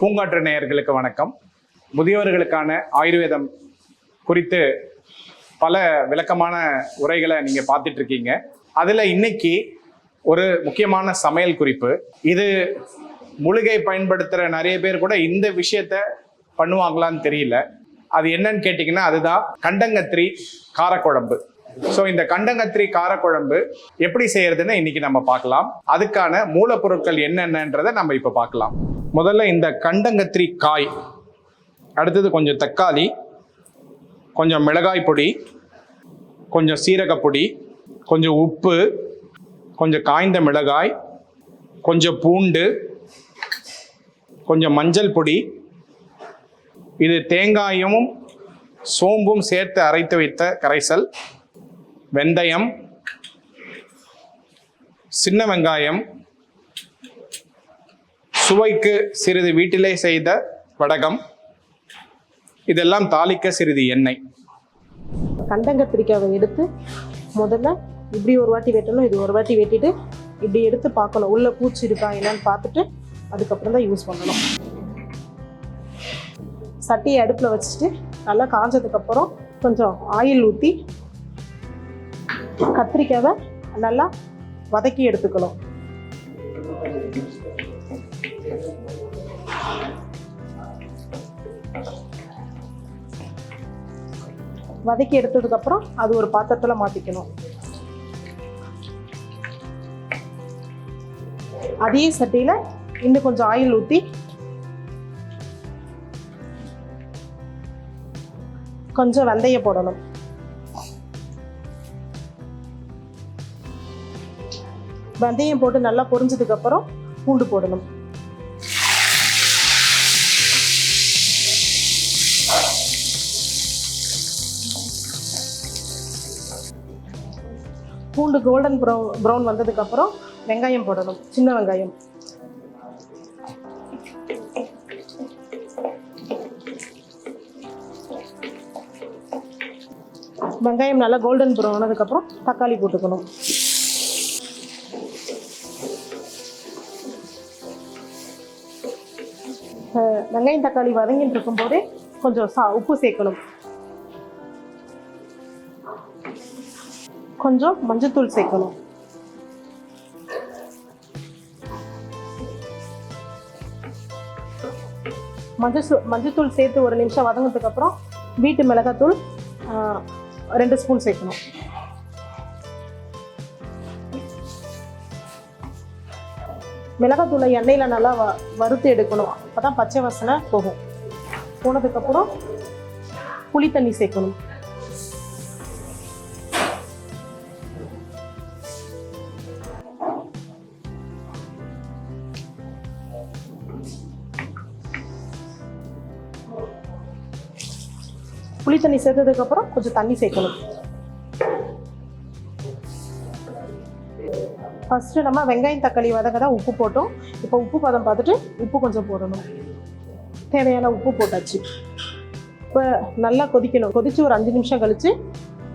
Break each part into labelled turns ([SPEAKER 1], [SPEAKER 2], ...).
[SPEAKER 1] பூங்காற்று நேயர்களுக்கு வணக்கம். முதியவர்களுக்கான ஆயுர்வேதம் குறித்து பல விளக்கமான உரைகளை நீங்கள் பார்த்துட்டு இருக்கீங்க அதில் இன்னைக்கு ஒரு முக்கியமான சமையல் குறிப்பு. இது மூலிகை பயன்படுத்துகிற நிறைய பேர் கூட இந்த விஷயத்த பண்ணுவாங்களான்னு தெரியல. அது என்னன்னு கேட்டிங்கன்னா அதுதான் கண்டங்கத்திரி காரக்குழம்பு. ஸோ இந்த கண்டங்கத்திரி காரக்குழம்பு எப்படி செய்யறதுன்னு இன்னைக்கு நம்ம பார்க்கலாம். அதுக்கான மூலப்பொருட்கள் என்னென்னன்றதை நம்ம இப்போ பார்க்கலாம். முதல்ல இந்த கண்டங்கத்திரி காய் அடுத்தது கொஞ்சம் தக்காளி கொஞ்சம் மிளகாய் பொடி கொஞ்சம் சீரகப்பொடி கொஞ்சம் உப்பு கொஞ்சம் காய்ந்த மிளகாய் கொஞ்சம் பூண்டு கொஞ்சம் மஞ்சள் பொடி இது தேங்காயும் சோம்பும் சேர்த்து அரைத்து வைத்த கரைசல் வெந்தயம் சின்ன வெங்காயம் சுவைக்கு சிறிது வீட்டிலே செய்த வடகம். இதெல்லாம் தாளிக்க சிறிது எண்ணெய்.
[SPEAKER 2] கண்டங்கத்திரிக்காவை எடுத்து முதல்ல இப்படி ஒரு வாட்டி வெட்டணும் இது ஒரு வாட்டி வெட்டிட்டு இப்படி எடுத்து பார்க்கணும் உள்ள பூச்சி இருக்கா என்னன்னு பார்த்துட்டு அதுக்கப்புறம் தான் யூஸ் பண்ணணும். சட்டியை அடுப்பில் வச்சுட்டு நல்லா காஞ்சதுக்கப்புறம் கொஞ்சம் ஆயில் ஊற்றி கத்திரிக்காவை நல்லா வதக்கி எடுத்துக்கணும். வதக்கி எடுத்ததுக்கப்புறம் அது ஒரு பாத்திரத்தில் மாற்றிக்கணும் அதே சட்டியில் இன்னும் கொஞ்சம் ஆயில் ஊற்றி கொஞ்சம் வெந்தயம் போடணும். வெந்தயம் போட்டு நல்லா பொரிஞ்சதுக்கப்புறம் பூண்டு போடணும். பூண்டு கோல்டன் ப்ரௌன் ப்ரௌன் வந்ததுக்கப்புறம் வெங்காயம் போடணும். சின்ன வெங்காயம். வெங்காயம் நல்லா கோல்டன் ப்ரௌன் ஆனதுக்கப்புறம் தக்காளி போட்டுக்கணும். வெங்காயம் தக்காளி வதங்கிட்டு இருக்கும்போதே கொஞ்சம் சா உப்பு சேர்க்கணும். கொஞ்சம் மஞ்சத்தூள் சேர்க்கணும். மஞ்சள் மஞ்சத்தூள் சேர்த்து ஒரு நிமிஷம் வதங்கினதுக்கு அப்புறம் வீட்டு மிளகாத்தூள் ரெண்டு ஸ்பூன் சேர்க்கணும். மிளகாத்தூளை எண்ணெயில் நல்லா வ வறுத்து எடுக்கணும். அப்போ தான் பச்சை வாசனை போகும். போனதுக்கப்புறம் புளி தண்ணி சேர்க்கணும். புளி தண்ணி சேர்த்ததுக்கப்புறம் கொஞ்சம் தண்ணி சேர்க்கணும். ஃபஸ்ட்டு நம்ம வெங்காயம் தக்காளி வதங்க தான் உப்பு போட்டோம். இப்போ உப்பு பதம் பார்த்துட்டு உப்பு கொஞ்சம் போடணும். தேவையான உப்பு போட்டாச்சு. இப்போ நல்லா கொதிக்கணும். கொதித்து ஒரு அஞ்சு நிமிஷம் கழித்து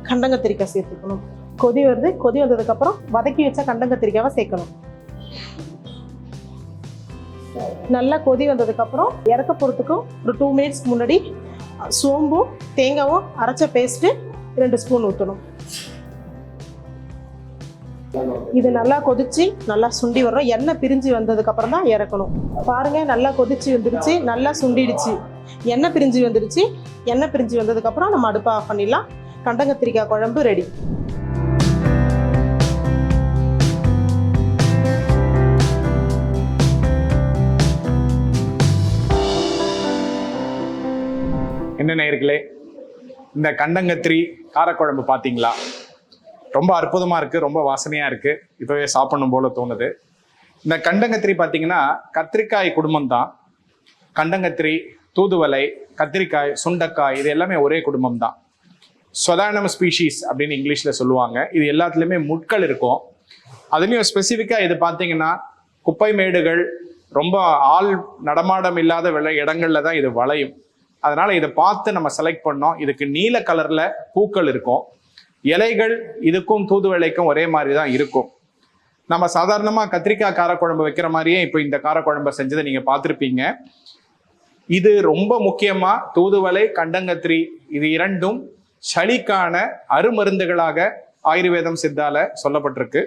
[SPEAKER 2] கண்டங்கத்திரிக்காய் சேர்த்துக்கணும். கொதி வருது. கொதி வந்ததுக்கப்புறம் வதக்கி வச்ச கண்டங்கத்திரிக்காவை சேர்க்கணும். நல்லா கொதி வந்ததுக்கப்புறம் இறக்க போகிறதுக்கும் ஒரு டூ மினிட்ஸ் முன்னாடி சோம்பும் தேங்காவும் அரைச்ச பேஸ்ட்டு ரெண்டு ஸ்பூன் ஊற்றணும் இது நல்லா கொதிச்சு நல்லா சுண்டி வரணும் எண்ணெய் பிரிஞ்சு வந்ததுக்கு அப்புறம் தான் இறக்கணும். பாருங்க நல்லா கொதிச்சு வந்துருச்சு நல்லா சுண்டிடுச்சு. எண்ணெய் பிரிஞ்சு வந்துருச்சு எண்ணெய் பிரிஞ்சு வந்ததுக்கு அப்புறம் நம்ம அடுப்பை ஆஃப் பண்ணிடலாம். கண்டங்கத்திரிக்காய் குழம்பு ரெடி
[SPEAKER 1] என்ன நேயர்களே இந்த கண்டங்கத்திரி காரக்குழம்பு பார்த்தீங்களா ரொம்ப அற்புதமாக இருக்குது ரொம்ப வாசனையாக இருக்குது இப்போவே சாப்பிடணும் போல தோணுது. இந்த கண்டங்கத்திரி பார்த்தீங்கன்னா கத்திரிக்காய் குடும்பம் தான் கண்டங்கத்திரி தூதுவளை கத்திரிக்காய் சுண்டக்காய் இது எல்லாமே ஒரே குடும்பம் தான் சொதானம் ஸ்பீஷீஸ் அப்படின்னு இங்கிலீஷில் சொல்லுவாங்க. இது எல்லாத்துலேயுமே முட்கள் இருக்கும். அதுலேயும் ஸ்பெசிஃபிக்காக இது பார்த்தீங்கன்னா குப்பை மேடுகள் ரொம்ப ஆள் நடமாடம் இல்லாத விளை இடங்களில் தான் இது வளையும். அதனால இதை பார்த்து நம்ம செலக்ட் பண்ணோம். இதுக்கு நீல கலர்ல பூக்கள் இருக்கும். இலைகள் இதுக்கும் தூதுவளைக்கும் ஒரே மாதிரி தான் இருக்கும். நம்ம சாதாரணமாக கத்திரிக்காய் காரக்குழம்பு வைக்கிற மாதிரியே இப்போ இந்த காரக்குழம்பை செஞ்சதை நீங்கள் பார்த்துருப்பீங்க. இது ரொம்ப முக்கியமாக தூதுவளை கண்டங்கத்திரி இது இரண்டும் சளிக்கான அருமருந்துகளாக ஆயுர்வேதம் சித்தால சொல்லப்பட்டிருக்கு.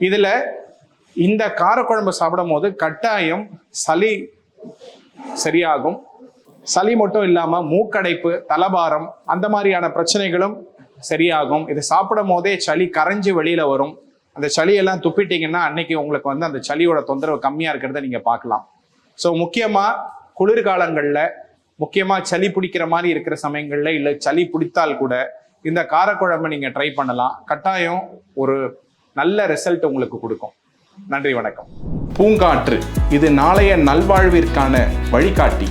[SPEAKER 1] இதில் இந்த காரக்குழம்பு சாப்பிடும் போது கட்டாயம் சளி சரியாகும். சளி மட்டும் இல்லாமல் மூக்கடைப்பு தலபாரம் அந்த மாதிரியான பிரச்சனைகளும் சரியாகும். இது சாப்பிடும் போதே சளி கரைஞ்சி வெளியில் வரும். அந்த சளியெல்லாம் துப்பிட்டீங்கன்னா அன்னைக்கு உங்களுக்கு வந்து அந்த சளியோட தொந்தரவு கம்மியாக இருக்கிறத நீங்கள் பார்க்கலாம். ஸோ முக்கியமாக குளிர்காலங்களில் முக்கியமாக சளி பிடிக்கிற மாதிரி இருக்கிற சமயங்களில் இல்லை சளி பிடித்தால் கூட இந்த காரக்குழம்பு நீங்கள் ட்ரை பண்ணலாம். கட்டாயம் ஒரு நல்ல ரிசல்ட் உங்களுக்கு கொடுக்கும். நன்றி வணக்கம். பூங்காற்று இது நாளைய நல்வாழ்விற்கான வழிகாட்டி.